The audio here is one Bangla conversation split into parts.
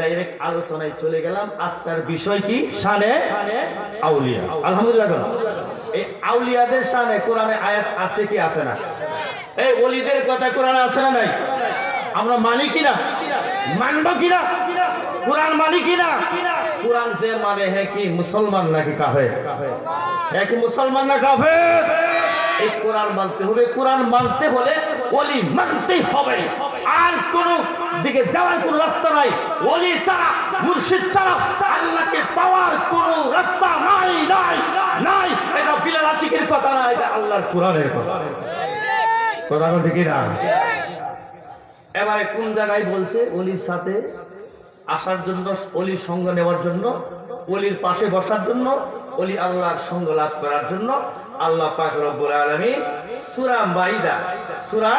ডাইরেক্ট আলোচনায় চলে গেলাম। বিষয় কি? আউলিয়া। আলহামদুলিল্লাহ এই আউলিয়াদের কোরআনে আয়াত আছে কি আছে না? এই ওলিদের কথা কোরআনে আছে না নাই? আমরা মানি কিনা? মানব কিনা? কোরআন মানি কিনা? কোরআন যে মানে হ্যাঁ কি মুসলমান নাকি কাফের? হে কি মুসলমান না কাফের? এই কোরআন মানতে হবে, কোরআন মানতে হলে ওলি মানতেই হবে। আর কোন দিকে যাওয়ার কোন রাস্তা নাই। ওলি ছাড়া, মুর্শিদ ছাড়া আল্লাহকে পাওয়ার কোন রাস্তা নাই নাই নাই। এটা বিলাল আশিকের কথা না, এটা আল্লাহর কোরআনের কথা। কোরআন থেকে না? এবারে কোন জায়গায় বলছে অলির সাথে আসার জন্য অলির সঙ্গ নেওয়ার জন্য অলির পাশে বসার জন্য অলি আল্লাহর সঙ্গ লাভ করার জন্য আল্লাহ পাক রব্বুল আলামিন সূরা মাইদা সূরা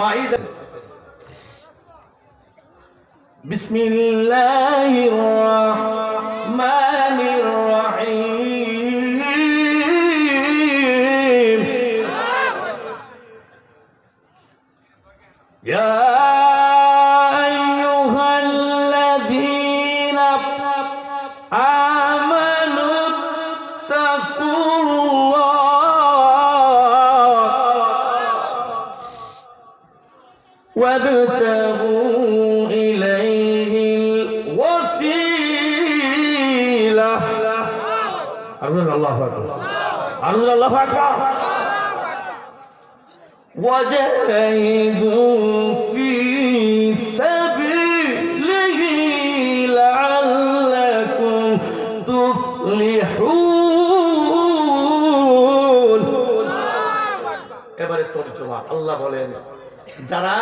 মাইদা। বিসমিল্লাহির রহমানির রহিম। يا وابتغوا إليه الوسيلة أرجو الله أكبر أرجو الله أكبر وجاهدوا في سبيله لعلكم تفلحون এবারে তর্জমা আল্লাহ বলেন যারা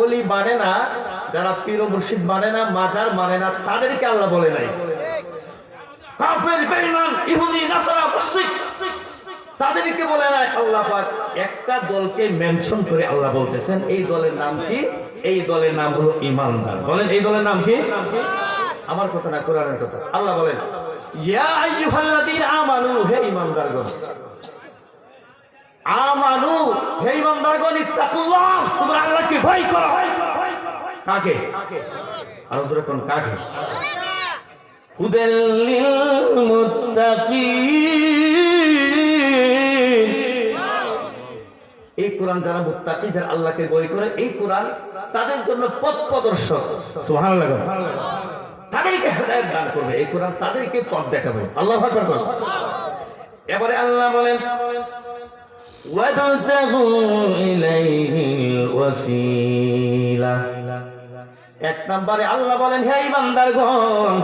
ওলি মানে না, যারা পীর মুর্শিদ মানে না, মাজার মানে না, তাদেরকে আল্লাহ বলে নাই। তাদেরকে বলে নাই, আল্লাহ একটা দলকে মেনশন করে আল্লাহ বলতেছেন, এই দলের নাম কি? এই দলের নাম হলো ইমানদার বলেন, এই দলের নাম কি? আমার কথা না, কোরআনের কথা। আল্লাহ বলেন, ইয়া আমানু, হে ইমানদারগণ আমানু এই কোরআন যারা মুত্তাকি, যারা আল্লাহকে বই করে, এই কোরআন তাদের জন্য পথ প্রদর্শক। সোহান তাদেরকে হৃদায়ত দান করবে। এই কোরআন তাদেরকে পথ দেখাবে। আল্লাহ এবারে আল্লাহ বলেন এক নম্বরে আল্লাহ বলেন, হে ইমানদারগণ,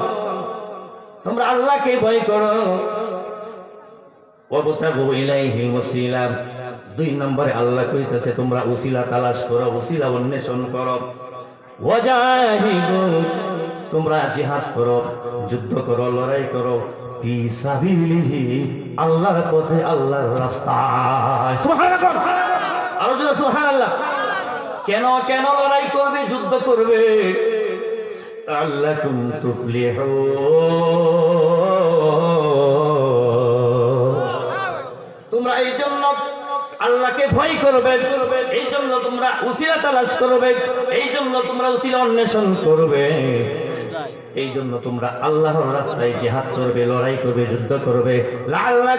তোমরা আল্লাহকে ভয় করো। দুই নম্বরে আল্লাহ কইতেছে, তোমরা উসিলা তালাশ করো উসিলা অন্বেষণ করো। তোমরা জিহাদ করো, যুদ্ধ করো, লড়াই করো আল্লাহর পথে আল্লাহর রাস্তায় আরও জোরে সুবহানাল্লাহ। কেন কেন লড়াই করবে, যুদ্ধ করবে? আল্লাহ কুম তোমরা এই জন্য আল্লাহকে ভয় করবে, এই জন্য তোমরা উসিলা তালাশ করবে, এই জন্য তোমরা উসিলা অন্বেষণ করবে। এই জন্য তোমরা আল্লাহর রাস্তায় জেহাদ করবে, লড়াই করবে, যুদ্ধ করবে। লাল্লা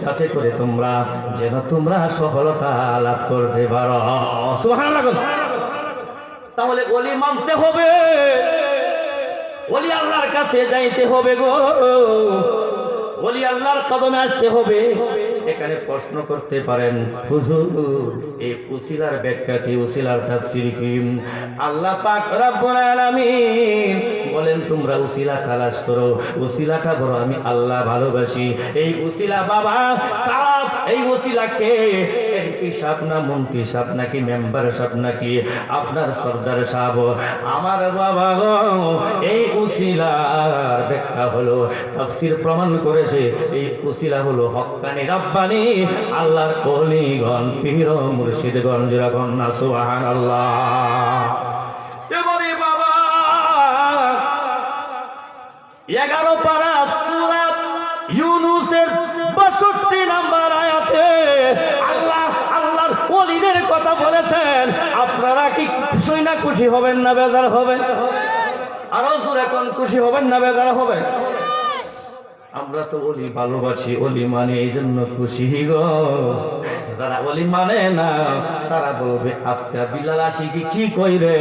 যাতে করে তোমরা যেন তোমরা সফলতা লাভ করতে পারো। তাহলে অলি মানতে হবে। অলি আল্লাহর কাছে যাইতে হবে গো। অলি আল্লাহর কদমে আসতে হবে। এখানে প্রশ্ন করতে পারেন, হুজুর, এই উসিলার ব্যাখ্যা কি? উসিলার তাফসীর কি? আল্লাহ পাক রব্বুল আলামিন বলেন, তোমরা উসিলা তালাশ করো। উসিলাটা বড়, আমি আল্লাহ ভালোবাসি। এই উসিলা বাবা কারা এই উসিলাকে এমপি সাহেব না মন্ত্রী সাহেব নাকি মেম্বার সাহেব নাকি? আপনার সর্দার সাহেব, আমার বাবা এই উসিলার ব্যাখ্যা হলো, তাফসীর প্রমাণ করেছে, এই উসিলা হলো হক্কানি রাব্বানি আল্লাহর কলিগণ পীর মুর্শিদগণ যেরকম না, সুবহানাল্লাহ। এবারে বাবা, এগারো পারা সুরাত ইউনুসের বাষট্টি নাম্বার আয়াতে আল্লাহ, আল্লাহর ওলিদের কথা বলেছেন। আপনারা কি খুশি না খুশি হবেন না, বেজার হবেন? আরও জোর এখন খুশি হবেন না, বেজার হবেন? আমরা তো অলি ভালোবাসি অলি মানে এই জন্য খুশি গো। যারা অলি মানে না, তারা বলবে, আজকা বিলাল আশিকি কি কি কইরে?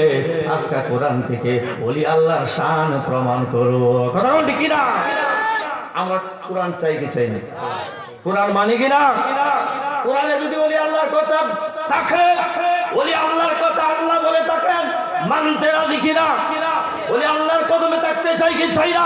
আজকা কোরআন থেকে অলি আল্লাহর শান প্রমাণ করো। কথা বলছি কিনা? আমরা কোরআন চাই কি চাই না? কোরআন মানি কিনা কোরআনে যদি অলি আল্লাহর কথা থাকে অলি আল্লাহর কথা আল্লাহ বলে থাকেন, মানতে রাজি কিনা? অলি আল্লাহর কদমে থাকতে চাই কি চাই না?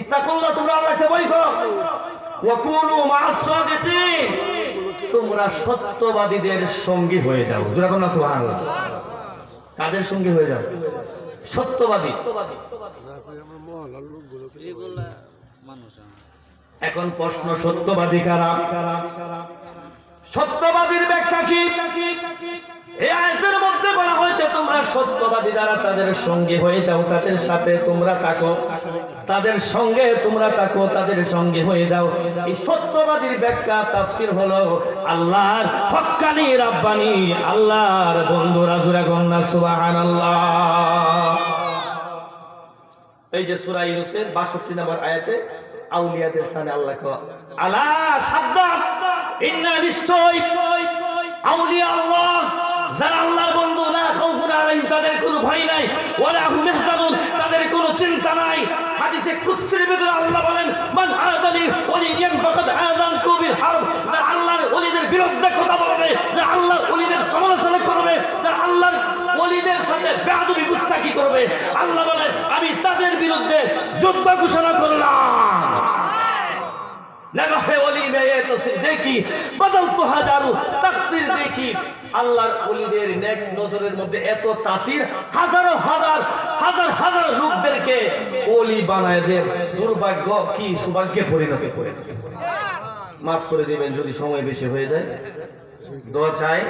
ইত্তাকুল্লাহ তোমরা আল্লাহকে ভয় করো। মা'আস সাদিকিন তোমরা সত্যবাদীদের সঙ্গী হয়ে যাও। যেরকম না সুবহানাল্লাহ। কাদের সঙ্গী হয়ে যাও? সত্যবাদী। এখন প্রশ্ন সত্যবাদী কারা? সত্যবাদীর ব্যাখ্যা কি? এই আয়াতের মধ্যে বলা হয়েছে, তোমরা সত্যবাদী যারা তাদের সঙ্গে হয়ে যাও, তাদের সাথে তোমরা থাকো। তাদের সঙ্গে তোমরা থাকো, তাদের সঙ্গে হয়ে যাও। এই সত্যবাদীর ব্যাখ্যা, তাফসীর হলো আল্লাহর হক্কানি রাব্বানি, আল্লাহর বন্ধুরা জুরা গন্না সুবহানাল্লাহ। এই যে সূরা ইউনূসের 62 নম্বর আয়াতে আউলিয়াদের সামনে আল্লাহ কয়, আলা সাবধান ইন্না নিশ্চয় আউলিয়া আল্লাহ যারা আল্লাহর বন্ধু না খাউফুন আলাইহিম তাদের কোনো ভয় নাই ওয়ালা হুম ইয়াহজানুন তাদের কোনো চিন্তা নাই। হাদিসে কুদসির ভিতরে আল্লাহ বলেন মান আদালি ওয়ালিয়ান ফাকাদ আযানতু বিল হারব যারা আল্লাহর ওলিদের বিরুদ্ধে কথা বলবে যারা আল্লাহর ওলিদের সমালোচনা করবে যারা আল্লাহর ওলিদের সাথে বেয়াদবি করবে। আল্লাহ বলেন আমি তাদের বিরুদ্ধে যুদ্ধ ঘোষণা করলাম। দেখি বদল তো হাজারু দেখি। আল্লাহর নেক নজরের মধ্যে এত তাসির, হাজারো হাজার হাজার লোকদেরকে বানায় দেন। দুর্ভাগ্য কি? সৌভাগ্যে পরিণত করে মাফ করে দেবেন যদি সময় বেশি হয়ে যায়। দোয়া চাই।